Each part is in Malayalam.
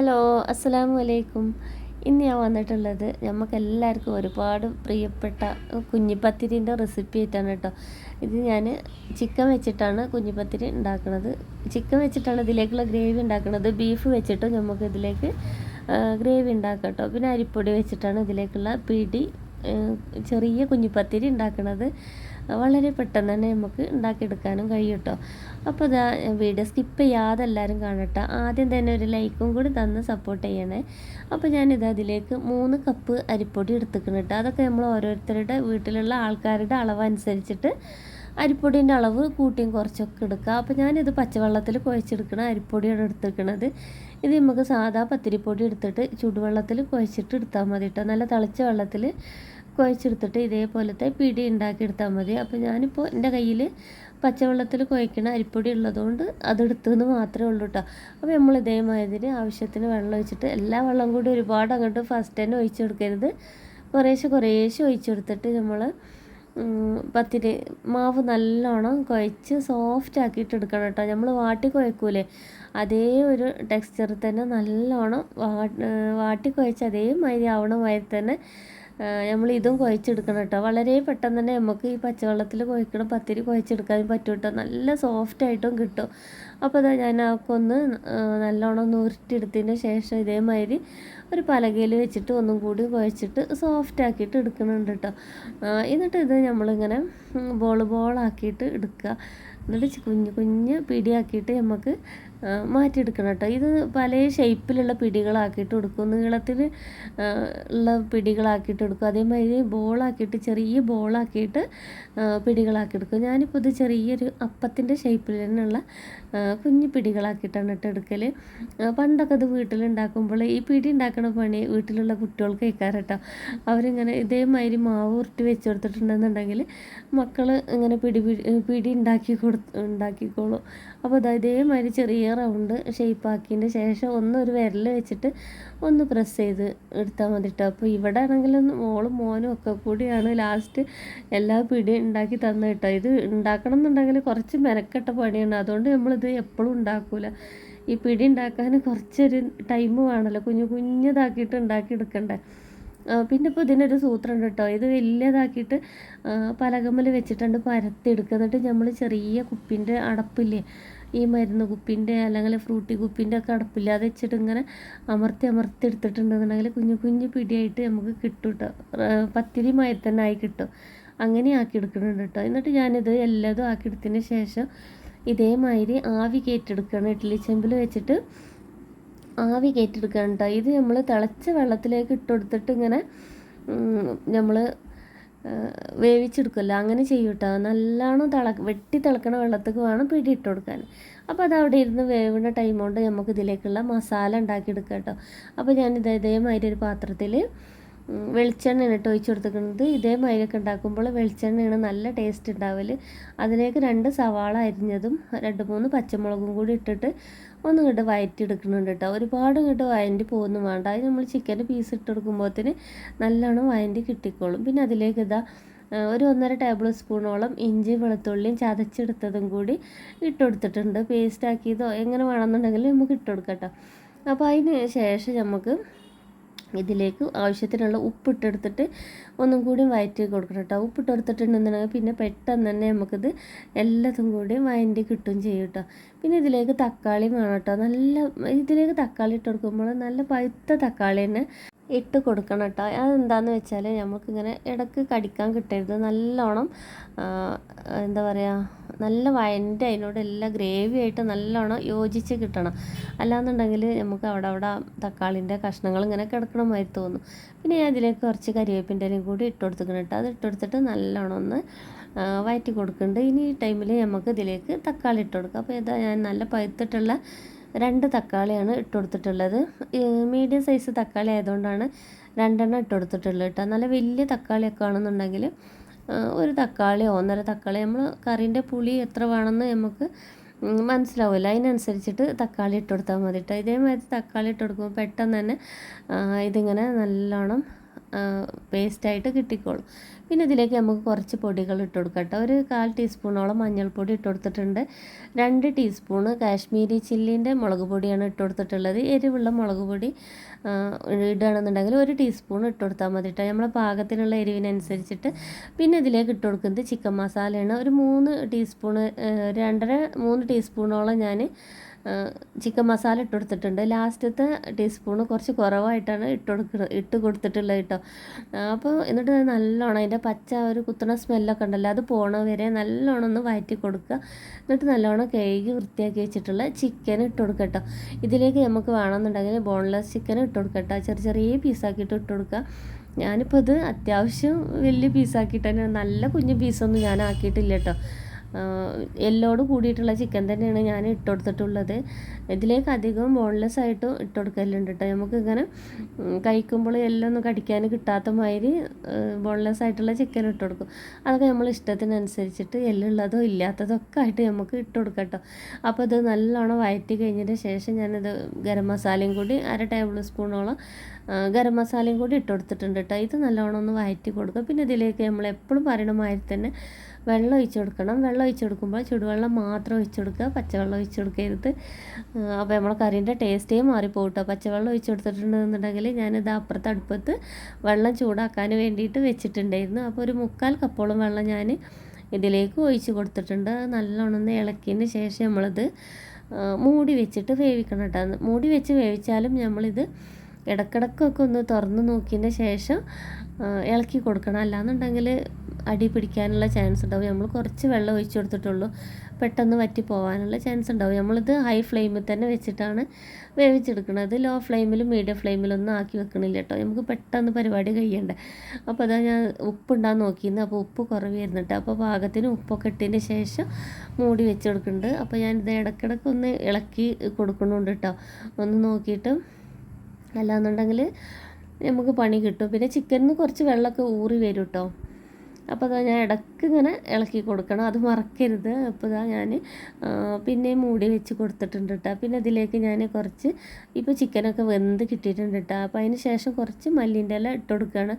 ഹലോ അസ്സലാമു അലൈക്കും ഇന്ന് ഞാൻ വന്നിട്ടുള്ളത് നമുക്ക് എല്ലാവർക്കും ഒരുപാട് പ്രിയപ്പെട്ട കുഞ്ഞിപ്പത്തിരിന്റെ റെസിപ്പി ആയിട്ടാണ് കേട്ടോ. ഇത് ഞാൻ ചിക്കൻ വെച്ചിട്ടാണ് കുഞ്ഞിപ്പത്തിരി ഉണ്ടാക്കുന്നത് ചിക്കൻ വെച്ചിട്ടാണ് ഇതിലേക്കുള്ള ഗ്രേവി ഉണ്ടാക്കുന്നത് ബീഫ് വെച്ചിട്ട് നമുക്ക് ഇതിലേക്ക് ഗ്രേവി ഉണ്ടാക്കാം കേട്ടോ. പിന്നെ അരിപ്പൊടി വെച്ചിട്ടാണ് ഇതിലേക്കുള്ള പിടി ചെറിയ കുഞ്ഞിപ്പത്തിരി ഉണ്ടാക്കുന്നത് വളരെ പെട്ടെന്ന് തന്നെ നമുക്ക് ഉണ്ടാക്കിയെടുക്കാനും കഴിയും കേട്ടോ അപ്പോൾ ഇതാ വീഡിയോ സ്കിപ്പ് ചെയ്യാതെ എല്ലാവരും കാണട്ടെ. ആദ്യം തന്നെ ഒരു ലൈക്കും കൂടി തന്ന് സപ്പോർട്ട് ചെയ്യണേ. അപ്പോൾ ഞാനിത് അതിലേക്ക് മൂന്ന് കപ്പ് അരിപ്പൊടി എടുത്തിക്കണം കേട്ടോ അതൊക്കെ നമ്മൾ ഓരോരുത്തരുടെ വീട്ടിലുള്ള ആൾക്കാരുടെ അളവനുസരിച്ചിട്ട് അരിപ്പൊടീന്റെ അളവ് കൂട്ടിയും കുറച്ചൊക്കെ എടുക്കുക. അപ്പോൾ ഞാനിത് പച്ചവെള്ളത്തിൽ കുഴച്ചെടുക്കണം അരിപ്പൊടിയാണ് എടുത്തിരിക്കുന്നത് ഇത് നമുക്ക് സാധാ പത്തിരിപ്പൊടി എടുത്തിട്ട് ചൂടുവെള്ളത്തിൽ കുഴച്ചിട്ട് എടുത്താൽ മതി കേട്ടോ. നല്ല തിളച്ച വെള്ളത്തിൽ കുഴച്ചെടുത്തിട്ട് ഇതേപോലത്തെ പിടി ഉണ്ടാക്കിയെടുത്താൽ മതി. അപ്പോൾ ഞാനിപ്പോൾ എന്റെ കയ്യിൽ പച്ചവെള്ളത്തിൽ കുഴക്കണ അരിപ്പൊടി ഉള്ളതുകൊണ്ട് അതെടുത്തെന്ന് മാത്രമേ ഉള്ളൂ കേട്ടോ. അപ്പോൾ നമ്മൾ ഇതേമാതിരി ആവശ്യത്തിന് വെള്ളം ഒഴിച്ചിട്ട് എല്ലാ വെള്ളം കൂടി ഒരുപാട് അങ്ങോട്ട് ഫസ്റ്റ് തന്നെ ഒഴിച്ചു കൊടുക്കരുത്. കുറേശ്ശെ കുറേശ്ശെ ഒഴിച്ചെടുത്തിട്ട് നമ്മൾ പത്തിരി മാവ് നല്ലോണം കുഴച്ച് സോഫ്റ്റ് ആക്കിയിട്ട് എടുക്കണം കേട്ടോ. നമ്മൾ വാട്ടി കുഴക്കൂലേ? അതേ ഒരു ടെക്സ്ചർ തന്നെ നല്ലോണം വാട്ടി കുഴച്ച് ആവണ മാതിരി തന്നെ നമ്മൾ ഇതും കുഴച്ചെടുക്കണം കേട്ടോ വളരെ പെട്ടെന്ന് തന്നെ നമുക്ക് ഈ പച്ചവെള്ളത്തിൽ കുഴക്കണം. പത്തിരി കുഴച്ചെടുക്കാൻ പറ്റും കേട്ടോ നല്ല സോഫ്റ്റ് ആയിട്ടും കിട്ടും. അപ്പോൾ അതാ ഞാൻ ഒന്ന് നല്ലോണം ഒന്ന് ഉരുട്ടിയെടുത്തതിന് ശേഷം ഇതേമാതിരി ഒരു പലകയിൽ വെച്ചിട്ട് ഒന്നും കൂടി കുഴച്ചിട്ട് സോഫ്റ്റ് ആക്കിയിട്ട് എടുക്കുന്നുണ്ട് കേട്ടോ എന്നിട്ട് ഇത് നമ്മളിങ്ങനെ ബോൾ ബോളാക്കിയിട്ട് എടുക്കുക. എന്നിട്ട് കുഞ്ഞ് കുഞ്ഞ് പിടിയാക്കിയിട്ട് നമുക്ക് മാറ്റിയെടുക്കണം കേട്ടോ. ഇത് പല ഷേപ്പിലുള്ള പിടികളാക്കിയിട്ട് എടുക്കും നീളത്തിൽ ഉള്ള പിടികളാക്കിയിട്ട് എടുക്കും അതേമാതിരി ബോളാക്കിയിട്ട് ചെറിയ ബോളാക്കിയിട്ട് പിടികളാക്കി എടുക്കും. ഞാനിപ്പോൾ ഇത് ചെറിയൊരു അപ്പത്തിന്റെ ഷേപ്പിൽ തന്നെയുള്ള കുഞ്ഞു പിടികളാക്കിയിട്ടാണ് ഇട്ട് എടുക്കൽ പണ്ടൊക്കെ അത് വീട്ടിലുണ്ടാക്കുമ്പോൾ ഈ പിടി ഉണ്ടാക്കണ പണി വീട്ടിലുള്ള കുട്ടികൾക്ക് കേൾക്കാറ് കേട്ടോ. അവരിങ്ങനെ ഇതേമാതിരി മാവ് ഉരുട്ടി വെച്ച് കൊടുത്തിട്ടുണ്ടെന്നുണ്ടെങ്കിൽ മക്കൾ ഇങ്ങനെ പിടി പിടി ഉണ്ടാക്കി കൊടു ഉണ്ടാക്കിക്കോളും. അപ്പോൾ അത് ഇതേമാതിരി ചെറിയ റൗണ്ട് ഷേപ്പാക്കിയതിന്റെ ശേഷം ഒന്ന് ഒരു വിരൽ വെച്ചിട്ട് ഒന്ന് പ്രസ് ചെയ്ത് എടുത്താൽ മതി കേട്ടോ അപ്പോൾ ഇവിടെ ആണെങ്കിലും മോളും മോനും ഒക്കെ കൂടിയാണ് ലാസ്റ്റ് എല്ലാ പിടി ഉണ്ടാക്കി തന്നു കേട്ടോ ഇത് ഉണ്ടാക്കണം എന്നുണ്ടെങ്കിൽ കുറച്ച് മെനക്കെട്ട പണിയാണ്. അതുകൊണ്ട് നമ്മളിത് എപ്പോഴും ഉണ്ടാക്കില്ല ഈ പിടി ഉണ്ടാക്കാൻ കുറച്ചൊരു ടൈം വേണമല്ലോ കുഞ്ഞു കുഞ്ഞതാക്കിയിട്ട് ഉണ്ടാക്കിയെടുക്കണ്ടേ പിന്നെ ഇപ്പോൾ ഇതിനൊരു സൂത്രം ഉണ്ട് കേട്ടോ ഇത് വലിയതാക്കിയിട്ട് പലകമ്മൽ വെച്ചിട്ടുണ്ട് പരത്തി എന്നിട്ട് നമ്മൾ ചെറിയ കുപ്പിന്റെ അടപ്പില്ലേ ഈ മരുന്ന് കുപ്പിന്റെ അല്ലെങ്കിൽ ഫ്രൂട്ടി കുപ്പിന്റെ ഒക്കെ അടപ്പില്ലാതെ വെച്ചിട്ട് ഇങ്ങനെ അമർത്തി അമർത്തി എടുത്തിട്ടുണ്ടെന്നുണ്ടെങ്കിൽ കുഞ്ഞു കുഞ്ഞു പിടിയായിട്ട് നമുക്ക് കിട്ടും കേട്ടോ പത്തിരി മയ തന്നെ ആയി കിട്ടും. അങ്ങനെ ആക്കി എടുക്കുന്നുണ്ട് കേട്ടോ എന്നിട്ട് ഞാനിത് എല്ലാതും ആക്കി എടുത്തതിന് ശേഷം ഇതേമാതിരി ആവി കയറ്റെടുക്കണം ഇഡ്ഡലി ചെമ്പിൽ വെച്ചിട്ട് ആവി കയറ്റെടുക്കണം കേട്ടോ ഇത് നമ്മൾ തിളച്ച വെള്ളത്തിലേക്ക് ഇട്ട് കൊടുത്തിട്ട് ഇങ്ങനെ നമ്മൾ വേവിച്ചെടുക്കുമല്ലോ അങ്ങനെ ചെയ്യൂട്ടോ. നല്ലോണം തിള വെട്ടി തിളക്കണ വെള്ളത്തേക്ക് വേണം പിടി ഇട്ട് കൊടുക്കാൻ. അപ്പോൾ അത് അവിടെ ഇരുന്ന് വേവുന്ന ടൈം കൊണ്ട് നമുക്ക് ഇതിലേക്കുള്ള മസാല ഉണ്ടാക്കിയെടുക്കാം കേട്ടോ അപ്പോൾ ഞാനിത് ഇതേമാതിരി ഒരു പാത്രത്തിൽ വെളിച്ചെണ്ണയാണ് ഇട്ട് ഒഴിച്ച് കൊടുത്തിരിക്കുന്നത്. ഇതേമാതിരിയൊക്കെ ഉണ്ടാക്കുമ്പോൾ വെളിച്ചെണ്ണയാണ് നല്ല ടേസ്റ്റ് ഉണ്ടാവൽ അതിലേക്ക് രണ്ട് സവാള അരിഞ്ഞതും രണ്ട് മൂന്ന് പച്ചമുളകും കൂടി ഇട്ടിട്ട് ഒന്ന് ഇങ്ങോട്ട് വയറ്റിയെടുക്കുന്നുണ്ട് കേട്ടോ ഒരുപാട് ഇങ്ങോട്ട് വയന്റെ പോകുന്നു വേണ്ട. അത് നമ്മൾ ചിക്കന്റെ പീസ് ഇട്ട് കൊടുക്കുമ്പോഴത്തേന് നല്ലോണം വയന്റെ കിട്ടിക്കോളും. പിന്നെ അതിലേക്ക് ഇതാ ഒരു ഒന്നര ടേബിൾ സ്പൂണോളം ഇഞ്ചി വെളുത്തുള്ളിയും ചതച്ചെടുത്തതും കൂടി ഇട്ട് കൊടുത്തിട്ടുണ്ട്. പേസ്റ്റ് ആക്കിയതോ എങ്ങനെ വേണമെന്നുണ്ടെങ്കിൽ നമുക്ക് ഇട്ട് കൊടുക്കാം കേട്ടോ അപ്പോൾ അതിന് ശേഷം നമുക്ക് ഇതിലേക്ക് ആവശ്യത്തിനുള്ള ഉപ്പിട്ടെടുത്തിട്ട് ഒന്നും കൂടി വയറ്റി കൊടുക്കണം കേട്ടോ ഉപ്പിട്ടെടുത്തിട്ടുണ്ടെന്നുണ്ടെങ്കിൽ പിന്നെ പെട്ടെന്ന് തന്നെ നമുക്കിത് എല്ലാതും കൂടി വയറ്റി കിട്ടും ചെയ്യും കേട്ടോ പിന്നെ ഇതിലേക്ക് തക്കാളിയും വേണം കേട്ടോ നല്ല ഇതിലേക്ക് തക്കാളി ഇട്ട് കൊടുക്കുമ്പോൾ നല്ല പഴുത്ത തക്കാളി തന്നെ ഇട്ട് കൊടുക്കണം കേട്ടോ. അതെന്താണെന്ന് വെച്ചാൽ നമുക്കിങ്ങനെ ഇടയ്ക്ക് കടിക്കാൻ കിട്ടരുത്. നല്ലോണം എന്താ പറയുക നല്ല വയന്റെ അതിനോട് എല്ലാം ഗ്രേവി ആയിട്ട് നല്ലോണം യോജിച്ച് കിട്ടണം. അല്ലാന്നുണ്ടെങ്കിൽ നമുക്ക് അവിടെ അവിടെ തക്കാളിന്റെ കഷ്ണങ്ങൾ ഇങ്ങനെ കിടക്കണമായി തോന്നും. പിന്നെ ഞാൻ അതിലേക്ക് കുറച്ച് കരിവേപ്പിന്റെ ഇലയും കൂടി ഇട്ട് കൊടുത്തിക്കണം കേട്ടോ. അത് ഇട്ട് കൊടുത്തിട്ട് നല്ലോണം ഒന്ന് വയറ്റി കൊടുക്കുന്നുണ്ട്. ഇനി ഈ ടൈമിൽ നമുക്ക് ഇതിലേക്ക് തക്കാളി ഇട്ട് കൊടുക്കാം. അപ്പോൾ ഇതാ ഞാൻ നല്ല പഴുത്തിട്ടുള്ള രണ്ട് തക്കാളിയാണ് ഇട്ട് കൊടുത്തിട്ടുള്ളത് മീഡിയം സൈസ് തക്കാളി ആയതുകൊണ്ടാണ് രണ്ടെണ്ണം ഇട്ട് കൊടുത്തിട്ടുള്ളത് കേട്ടോ. നല്ല വലിയ തക്കാളിയൊക്കെ ആണെന്നുണ്ടെങ്കിൽ ഒരു തക്കാളി ഒന്നര തക്കാളി നമ്മൾ കറീന്റെ പുളി എത്ര വേണമെന്ന് നമുക്ക് മനസ്സിലാവില്ല. അതിനനുസരിച്ചിട്ട് തക്കാളി ഇട്ട് കൊടുത്താൽ മതി കേട്ടോ. ഇതേമാതിരി തക്കാളി ഇട്ട് കൊടുക്കുമ്പോൾ പെട്ടെന്ന് തന്നെ ഇതിങ്ങനെ നല്ലോണം പേസ്റ്റായിട്ട് കിട്ടിക്കോളും. പിന്നെ ഇതിലേക്ക് നമുക്ക് കുറച്ച് പൊടികൾ ഇട്ട് കൊടുക്കാം കേട്ടോ. ഒരു കാൽ ടീസ്പൂണോളം മഞ്ഞൾപ്പൊടി ഇട്ട് കൊടുത്തിട്ടുണ്ട്. രണ്ട് ടീസ്പൂണ് കാശ്മീരി ചില്ലിന്റെ മുളക് പൊടിയാണ് ഇട്ട് കൊടുത്തിട്ടുള്ളത്. എരിവുള്ള മുളക് പൊടി ഇടുകയാണെന്നുണ്ടെങ്കിൽ ഒരു ടീസ്പൂൺ ഇട്ട് കൊടുത്താൽ മതി കേട്ടോ. നമ്മളെ പാകത്തിനുള്ള എരിവിനനുസരിച്ചിട്ട്. പിന്നെ ഇതിലേക്ക് ഇട്ട് കൊടുക്കുന്നത് ചിക്കൻ മസാലയാണ്. ഒരു മൂന്ന് ടീസ്പൂണ് രണ്ടര മൂന്ന് ടീസ്പൂണോളം ഞാൻ ചിക്കൻ മസാല ഇട്ട് കൊടുത്തിട്ടുണ്ട് ലാസ്റ്റത്തെ ടീസ്പൂണ് കുറച്ച് കുറവായിട്ടാണ് ഇട്ട് കൊടുക്കുന്നത് ഇട്ട് കൊടുത്തിട്ടുള്ളത് കേട്ടോ അപ്പോൾ എന്നിട്ട് നല്ലോണം അതിന്റെ പച്ച ഒരു കുത്തണ സ്മെല്ലൊക്കെ ഉണ്ടല്ലോ അത് പോണ വരെ നല്ലോണം ഒന്ന് വയറ്റി കൊടുക്കുക. എന്നിട്ട് നല്ലോണം കഴുകി വൃത്തിയാക്കി വെച്ചിട്ടുള്ള ചിക്കൻ ഇട്ട് കൊടുക്കുക കേട്ടോ. ഇതിലേക്ക് നമുക്ക് വേണമെന്നുണ്ടെങ്കിൽ ബോൺലെസ് ചിക്കൻ ഇട്ട് കൊടുക്കുക കേട്ടോ. ചെറിയ ചെറിയ പീസാക്കിയിട്ട് ഇട്ട് കൊടുക്കുക. ഞാനിപ്പോൾ ഇത് അത്യാവശ്യം വലിയ പീസാക്കിയിട്ട് തന്നെ നല്ല കുഞ്ഞു പീസൊന്നും ഞാൻ ആക്കിയിട്ടില്ല കേട്ടോ. എല്ലോട് കൂടിയിട്ടുള്ള ചിക്കൻ തന്നെയാണ് ഞാൻ ഇട്ട് കൊടുത്തിട്ടുള്ളത് ഇതിലേക്ക് അധികം ബോൺലെസ് ആയിട്ടും ഇട്ട് കൊടുക്കലുണ്ട് കേട്ടോ നമുക്കിങ്ങനെ കഴിക്കുമ്പോൾ എല്ലാം ഒന്ന് കടിക്കാൻ കിട്ടാത്ത മാതിരി ബോൺലെസ് ആയിട്ടുള്ള ചിക്കൻ ഇട്ട് കൊടുക്കും അതൊക്കെ നമ്മൾ ഇഷ്ടത്തിനനുസരിച്ചിട്ട് എല്ലുള്ളതോ ഇല്ലാത്തതോ ഒക്കെ ആയിട്ട് നമുക്ക് ഇട്ട് കൊടുക്കാം കേട്ടോ അപ്പോൾ ഇത് നല്ലോണം വയറ്റി കഴിഞ്ഞതിന് ശേഷം ഞാനിത് ഗരം മസാലയും കൂടി അര ടേബിൾ സ്പൂണോളം ഗരം മസാലയും കൂടി ഇട്ട് കൊടുത്തിട്ടുണ്ട് കേട്ടോ ഇത് നല്ലോണം ഒന്ന് വയറ്റി കൊടുക്കുക പിന്നെ ഇതിലേക്ക് നമ്മൾ എപ്പോഴും പറയണ തന്നെ വെള്ളം ഒഴിച്ചു കൊടുക്കണം. വെള്ളം ഒഴിച്ചു കൊടുക്കുമ്പോൾ ചുടുവെള്ളം മാത്രം ഒഴിച്ചു കൊടുക്കുക. പച്ചവെള്ളം ഒഴിച്ചു കൊടുക്കരുത്. അപ്പോൾ നമ്മളെ കറീന്റെ ടേസ്റ്റേ മാറിപ്പോകും കേട്ടോ പച്ചവെള്ളം ഒഴിച്ചു കൊടുത്തിട്ടുണ്ടെന്നുണ്ടെങ്കിൽ ഞാനിത് അപ്പുറത്ത് അടുപ്പത്ത് വെള്ളം ചൂടാക്കാൻ വേണ്ടിയിട്ട് വെച്ചിട്ടുണ്ടായിരുന്നു. അപ്പോൾ ഒരു മുക്കാൽ കപ്പോളം വെള്ളം ഞാൻ ഇതിലേക്ക് ഒഴിച്ച് കൊടുത്തിട്ടുണ്ട്. നല്ലോണം ഇളക്കിയതിന് ശേഷം നമ്മളിത് മൂടി വെച്ചിട്ട് വേവിക്കണം കേട്ടോ. മൂടി വെച്ച് വേവിച്ചാലും നമ്മളിത് ഇടക്കിടക്കൊക്കെ ഒന്ന് തുറന്ന് നോക്കിയതിന് ശേഷം ഇളക്കി കൊടുക്കണം. അല്ലാന്നുണ്ടെങ്കിൽ അടി പിടിക്കാനുള്ള ചാൻസ് ഉണ്ടാവും. നമ്മൾ കുറച്ച് വെള്ളം ഒഴിച്ചു കൊടുത്തിട്ടുള്ളൂ. പെട്ടെന്ന് വറ്റി പോകാനുള്ള ചാൻസ് ഉണ്ടാവും. നമ്മളിത് ഹൈ ഫ്ലെയിമിൽ തന്നെ വെച്ചിട്ടാണ് വേവിച്ചെടുക്കുന്നത്. ലോ ഫ്ലെയിമിലും മീഡിയം ഫ്ലെയിമിലും ഒന്നും ആക്കി വെക്കണില്ല കേട്ടോ. നമുക്ക് പെട്ടെന്ന് പരിപാടി കഴിയണ്ടേ. അപ്പോൾ അതാ ഞാൻ ഉപ്പുണ്ടാകാൻ നോക്കിയിരുന്നു. അപ്പോൾ ഉപ്പ് കുറവ് വരുന്നുണ്ട് അപ്പോൾ പാകത്തിന് ഉപ്പൊക്കെ ഇട്ടതിന് ശേഷം മൂടി വെച്ച് കൊടുക്കുന്നുണ്ട്. അപ്പോൾ ഞാനിത് ഇടയ്ക്കിടയ്ക്ക് ഒന്ന് ഇളക്കി കൊടുക്കുന്നുണ്ട് കേട്ടോ. ഒന്ന് നോക്കിയിട്ട് അല്ലാന്നുണ്ടെങ്കിൽ നമുക്ക് പണി കിട്ടും. പിന്നെ ചിക്കനിന് കുറച്ച് വെള്ളമൊക്കെ ഊറി വരും കേട്ടോ അപ്പോൾ അതാ ഞാൻ ഇടയ്ക്ക് ഇങ്ങനെ ഇളക്കി കൊടുക്കണം. അത് മറക്കരുത്. അപ്പോൾ ഇതാ ഞാൻ പിന്നെ മൂടി വെച്ച് കൊടുത്തിട്ടുണ്ട് കേട്ടോ പിന്നെ അതിലേക്ക് ഞാൻ കുറച്ച് ഇപ്പോൾ ചിക്കനൊക്കെ വെന്ത് കിട്ടിയിട്ടുണ്ട് കേട്ടോ അപ്പോൾ അതിന് ശേഷം കുറച്ച് മല്ലിന്റെ ഇല ഇട്ട് കൊടുക്കുകയാണ്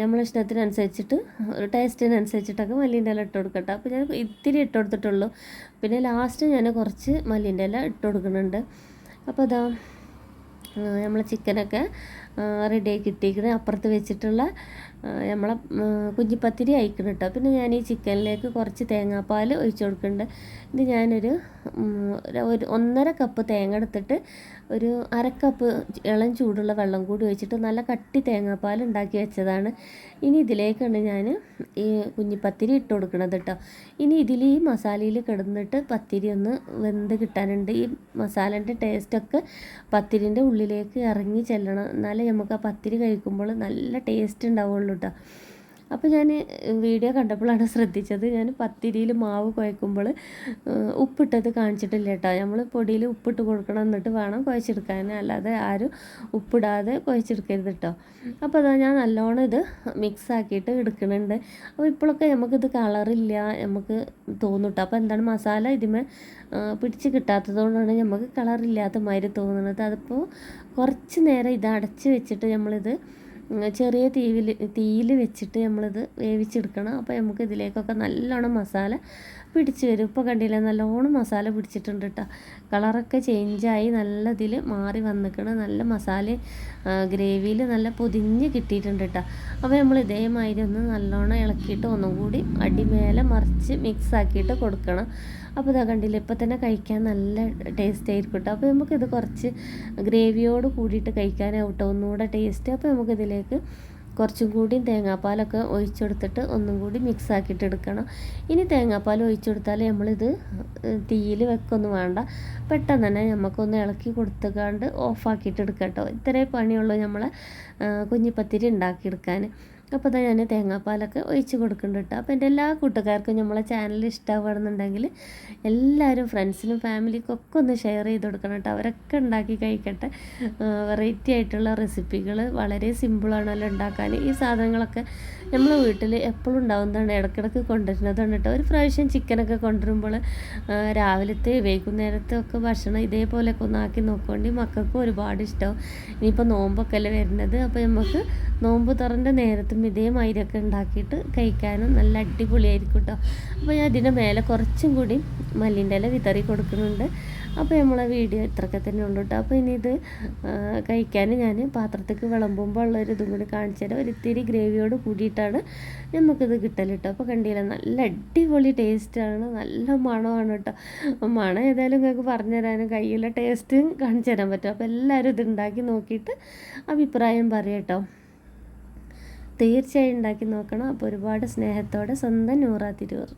നമ്മളെ ഇഷ്ടത്തിനനുസരിച്ചിട്ട് ടേസ്റ്റിനനുസരിച്ചിട്ടൊക്കെ മല്ലിന്റെ ഇല ഇട്ട് കൊടുക്കട്ടെ. അപ്പോൾ ഞാൻ ഇത്തിരി ഇട്ട് കൊടുത്തിട്ടുള്ളൂ. പിന്നെ ലാസ്റ്റ് ഞാൻ കുറച്ച് മല്ലിന്റെ ഇല ഇട്ട് കൊടുക്കുന്നുണ്ട്. അപ്പോൾ അതാ നമ്മൾ ചിക്കനൊക്കെ റെഡിയാക്കി കിട്ടിയിരിക്കുന്നത്. അപ്പുറത്ത് വെച്ചിട്ടുള്ള നമ്മളെ കുഞ്ഞിപ്പത്തിരി അയക്കണം കേട്ടോ പിന്നെ ഞാൻ ഈ ചിക്കനിലേക്ക് കുറച്ച് തേങ്ങാപ്പാൽ ഒഴിച്ചു കൊടുക്കുന്നുണ്ട്. ഇത് ഞാനൊരു ഒരു ഒന്നര കപ്പ് തേങ്ങ എടുത്തിട്ട് ഒരു അരക്കപ്പ് ഇളം ചൂടുള്ള വെള്ളം കൂടി ഒഴിച്ചിട്ട് നല്ല കട്ടി തേങ്ങാപ്പാൽ ഉണ്ടാക്കി വെച്ചതാണ്. ഇനി ഇതിലേക്കാണ് ഞാൻ ഈ കുഞ്ഞിപ്പത്തിരി ഇട്ട് കൊടുക്കണത് കേട്ടോ ഇനി ഇതിൽ ഈ മസാലയിൽ കിടന്നിട്ട് പത്തിരി ഒന്ന് വെന്ത് കിട്ടാനുണ്ട്. ഈ മസാലന്റെ ടേസ്റ്റൊക്കെ പത്തിരിന്റെ ഉള്ളിലേക്ക് ഇറങ്ങി ചെല്ലണം. എന്നാലേ നമുക്ക് ആ പത്തിരി കഴിക്കുമ്പോൾ നല്ല ടേസ്റ്റ് ഉണ്ടാവുള്ളൂ കേട്ടോ അപ്പോൾ ഞാൻ വീഡിയോ കണ്ടപ്പോഴാണ് ശ്രദ്ധിച്ചത്. ഞാൻ പത്തിരിയിൽ മാവ് കുഴക്കുമ്പോൾ ഉപ്പിട്ടത് കാണിച്ചിട്ടില്ല കേട്ടോ. നമ്മൾ പൊടിയിൽ ഉപ്പിട്ട് കൊടുക്കണം എന്നിട്ട് വേണം കുഴച്ചെടുക്കാൻ. അല്ലാതെ ആരും ഉപ്പിടാതെ കുഴച്ചെടുക്കരുത് കേട്ടോ. അപ്പോൾ അതാ ഞാൻ നല്ലോണം ഇത് മിക്സ് ആക്കിയിട്ട് എടുക്കുന്നുണ്ട്. അപ്പോൾ ഇപ്പോഴൊക്കെ നമുക്കിത് കളറില്ല നമുക്ക് തോന്നിട്ട് അപ്പോൾ എന്താണ് മസാല ഇതിമേ പിടിച്ച് കിട്ടാത്തത് കൊണ്ടാണ് നമുക്ക് കളറില്ലാത്ത മാതിരി തോന്നുന്നത്. അതിപ്പോൾ കുറച്ച് നേരം ഇത് അടച്ച് വെച്ചിട്ട് നമ്മളിത് ചെറിയ തീയിൽ തീയിൽ വെച്ചിട്ട് നമ്മളിത് വേവിച്ചെടുക്കണം. അപ്പോൾ നമുക്ക് ഇതിലേക്കൊക്കെ നല്ലോണം മസാല പിടിച്ച് വരും. ഇപ്പോൾ കണ്ടില്ല നല്ലോണം മസാല പിടിച്ചിട്ടുണ്ട് കേട്ടോ കളറൊക്കെ ചേഞ്ചായി നല്ല ഇതിൽ മാറി വന്നിക്കണം. നല്ല മസാല ഗ്രേവിയിൽ നല്ല പൊതിഞ്ഞ് കിട്ടിയിട്ടുണ്ട് കേട്ടോ അപ്പോൾ നമ്മൾ ഇതേമാതിരി ഒന്ന് നല്ലോണം ഇളക്കിയിട്ട് ഒന്നും കൂടി അടിമേലെ മറിച്ച് മിക്സ് ആക്കിയിട്ട് കൊടുക്കണം. അപ്പോൾ ഇതാ കണ്ടില്ല ഇപ്പം തന്നെ കഴിക്കാൻ നല്ല ടേസ്റ്റ് ആയിരിക്കും കേട്ടോ അപ്പോൾ നമുക്കിത് കുറച്ച് ഗ്രേവിയോട് കൂടിയിട്ട് കഴിക്കാനാവട്ടോ ഒന്നുകൂടെ ടേസ്റ്റ് അപ്പോൾ നമുക്കിതിലേക്ക് കുറച്ചും കൂടി തേങ്ങാപ്പാലൊക്കെ ഒഴിച്ചെടുത്തിട്ട് ഒന്നും കൂടി മിക്സ് ആക്കിയിട്ട് എടുക്കണം. ഇനി തേങ്ങാപ്പാൽ ഒഴിച്ചെടുത്താൽ നമ്മളിത് തീയിൽ വെക്കൊന്നും വേണ്ട. പെട്ടെന്ന് തന്നെ നമുക്കൊന്ന് ഇളക്കി കൊടുത്തുകൊണ്ട് ഓഫാക്കിയിട്ട് എടുക്കാം കേട്ടോ ഇത്രേ പണിയുള്ളൂ നമ്മളെ കുഞ്ഞിപ്പത്തിരി ഉണ്ടാക്കിയെടുക്കാൻ. അപ്പോൾ ഇതാ ഞാൻ തേങ്ങാപ്പാലൊക്കെ ഒഴിച്ച് കൊടുക്കുന്നുണ്ട് കേട്ടോ. അപ്പോൾ എന്റെ എല്ലാ കൂട്ടുകാർക്കും നമ്മളെ ചാനൽ ഇഷ്ടപ്പെടുന്നുണ്ടെങ്കിൽ എല്ലാവരും ഫ്രണ്ട്സിനും ഫാമിലിക്കും ഒക്കെ ഒന്ന് ഷെയർ ചെയ്ത് കൊടുക്കണം കേട്ടോ. അവരൊക്കെ ഉണ്ടാക്കി കഴിക്കട്ടെ. വെറൈറ്റി ആയിട്ടുള്ള റെസിപ്പികൾ വളരെ സിമ്പിളാണല്ലോ ഉണ്ടാക്കാൻ. ഈ സാധനങ്ങളൊക്കെ നമ്മൾ വീട്ടിൽ എപ്പോഴും ഉണ്ടാവുന്നതാണ് ഇടക്കിടക്ക് കൊണ്ടുവരുന്നതാണ് കേട്ടോ. ഒരു പ്രാവശ്യം ചിക്കനൊക്കെ കൊണ്ടുവരുമ്പോൾ രാവിലത്തെ വൈകുന്നേരത്തെ ഒക്കെ ഭക്ഷണം ഇതേപോലെയൊക്കെ ഒന്നാക്കി നോക്കുകൊണ്ട് മക്കൾക്കും ഒരുപാട് ഇഷ്ടമാവും ഇനിയിപ്പോൾ നോമ്പൊക്കെ അല്ലേ വരുന്നത്. അപ്പോൾ നമുക്ക് നോമ്പ് തുറന്റെ നേരത്തും ഇതേമാതിരിയൊക്കെ ഉണ്ടാക്കിയിട്ട് കഴിക്കാനും നല്ല അടിപൊളിയായിരിക്കും കേട്ടോ. അപ്പോൾ ഞാൻ ഇതിന്റെ മേലെ കുറച്ചും കൂടി മല്ലിന്റെ ഇല വിതറി കൊടുക്കുന്നുണ്ട്. അപ്പോൾ നമ്മളെ വീഡിയോ ഇത്രയൊക്കെ തന്നെ ഉള്ളൂ കേട്ടോ അപ്പോൾ ഇനി ഇത് കഴിക്കാൻ ഞാൻ പാത്രത്തേക്ക് വിളമ്പുമ്പോൾ ഉള്ളൊരു ഇതും കൂടി കാണിച്ചു തരാം. ഒരിത്തിരി ഗ്രേവിയോട് കൂടിയിട്ടാണ് നമുക്കിത് കിട്ടൽ കേട്ടോ അപ്പോൾ കണ്ടില്ല നല്ല അടിപൊളി ടേസ്റ്റാണ് നല്ല മണമാണ് കേട്ടോ മണം ഏതായാലും നിങ്ങൾക്ക് പറഞ്ഞു തരാനും കയ്യിലെ ടേസ്റ്റും കാണിച്ചു തരാൻ പറ്റും. അപ്പോൾ എല്ലാവരും ഇത് ഉണ്ടാക്കി നോക്കിയിട്ട് അഭിപ്രായം പറയട്ടോ തീർച്ചയായും ഉണ്ടാക്കി നോക്കണം. അപ്പോൾ ഒരുപാട് സ്നേഹത്തോടെ സ്വന്തം നൂറാ തിരുവർ